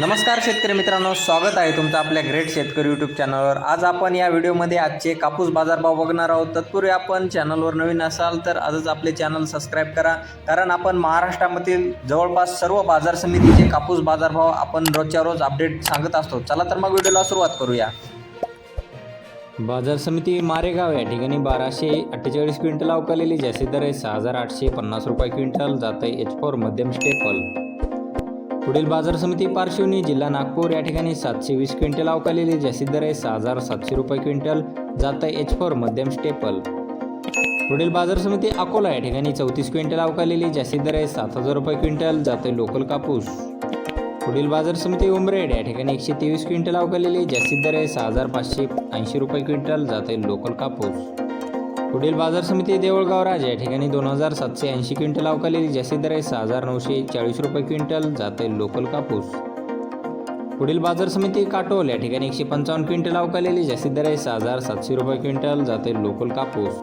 नमस्कार शेतकरी मित्रांनो स्वागत आहे तुमचं आपल्या ग्रेट शेतकरी यूट्यूब चॅनलवर आज आपण या व्हिडिओमध्ये आजचे कापूस बाजारभाव बघणार आहोत. तत्पूर्वी आपण चॅनलवर नवीन असाल तर आजच आपले चॅनल सबस्क्राईब करा. कारण आपण महाराष्ट्रामधील जवळपास सर्व बाजार समितीचे कापूस बाजारभाव आपण रोजच्या रोज अपडेट सांगत असतो. चला तर मग व्हिडिओला सुरुवात करूया. बाजार समिती मारेगाव या ठिकाणी बाराशे अठ्ठेचाळीस क्विंटल अवकालेली जास्तीत दर आहे. सहा हजार आठशे पन्नास रुपये क्विंटल जात आहे. एच फोर मध्यम स्टेपल पुढील बाजार समिती पार्श्वनी जिल्हा नागपूर या ठिकाणी सातशे वीस क्विंटल अवकालेली जास्तीत दर आहे सहा हजार सातशे रुपये क्विंटल जात आहे एच फोर मध्यम स्टेपल पुढील बाजार समिती अकोला या ठिकाणी चौतीस क्विंटल अवकालेली जास्तीत दर आहे सात हजार रुपये क्विंटल जात आहे लोकल कापूस. पुढील बाजार समिती उमरेड या ठिकाणी एकशे तेवीस क्विंटल अवकालेली जास्तीत दर आहे सहा हजार पाचशे ऐंशी रुपये क्विंटल जात आहे लोकल कापूस. पुढील बाजार समिती देवळगाव राज या ठिकाणी दोन हजार सातशे ऐंशी क्विंटल अवकालेली जास्तीत दर आहे सहा हजार नऊशे चाळीस रुपये क्विंटल जाते आहे लोकल कापूस. पुढील बाजार समिती काटोल या ठिकाणी एकशे पंचावन्न क्विंटल अवकालेली जास्तीत दर आहे सहा हजार सातशे रुपये क्विंटल जाते लोकल कापूस.